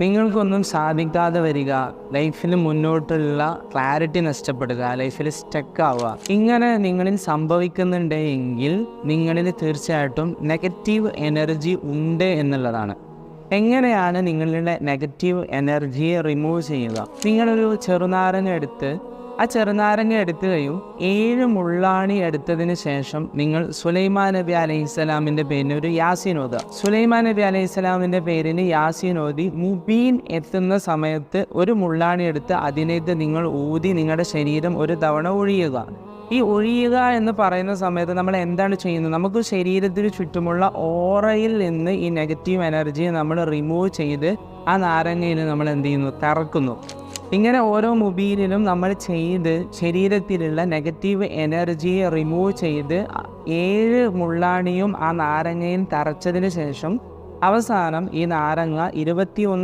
നിങ്ങൾക്കൊന്നും സാധിക്കാതെ വരിക ലൈഫിൽ മുന്നോട്ടുള്ള ക്ലാരിറ്റി നഷ്ടപ്പെടുക ലൈഫിൽ സ്റ്റക്ക് ആവുക. ഇങ്ങനെ നിങ്ങളിൽ സംഭവിക്കുന്നുണ്ടെങ്കിൽ നിങ്ങളിൽ തീർച്ചയായിട്ടും നെഗറ്റീവ് എനർജി ഉണ്ട് എന്നുള്ളതാണ്. എങ്ങനെയാണ് നിങ്ങളുടെ നെഗറ്റീവ് എനർജിയെ റിമൂവ് ചെയ്യുക? നിങ്ങളൊരു ചെറുനാരനെടുത്ത് ആ ചെറുനാരങ്ങ എടുക്കുകയും ഏഴ് മുള്ളാണി എടുത്തതിന് ശേഷം നിങ്ങൾ സുലൈമാൻ നബി അലൈഹി സ്വലാമിന്റെ പേരിന് ഒരു യാസീൻ ഓതുക. സുലൈമാൻ നബി അലൈഹി സ്വലാമിന്റെ പേരിന് യാസീൻ ഓതി മുബീൻ എത്തുന്ന സമയത്ത് ഒരു മുള്ളാണി എടുത്ത് അതിനേക്ക് നിങ്ങൾ ഊതി നിങ്ങളുടെ ശരീരം ഒരു തവണ ഒഴിയുക. ഈ ഒഴിയുക എന്ന് പറയുന്ന സമയത്ത് നമ്മൾ എന്താണ് ചെയ്യുന്നത്? നമുക്ക് ശരീരത്തിന് ചുറ്റുമുള്ള ഓറയിൽ നിന്ന് ഈ നെഗറ്റീവ് എനർജിയെ നമ്മൾ റിമൂവ് ചെയ്ത് ആ നാരങ്ങയിൽ നമ്മൾ എന്ത് ചെയ്യുന്നു? തറക്കുന്നു ഇങ്ങനെ ഓരോ മൊബൈലിലും നമ്മൾ ചെയ്ത് ശരീരത്തിലുള്ള നെഗറ്റീവ് എനർജിയെ റിമൂവ് ചെയ്ത് ഏഴ് മുള്ളാണിയും ആ നാരങ്ങയും തറച്ചതിന് ശേഷം അവസാനം ഈ നാരങ്ങ ഇരുപത്തിയൊന്ന്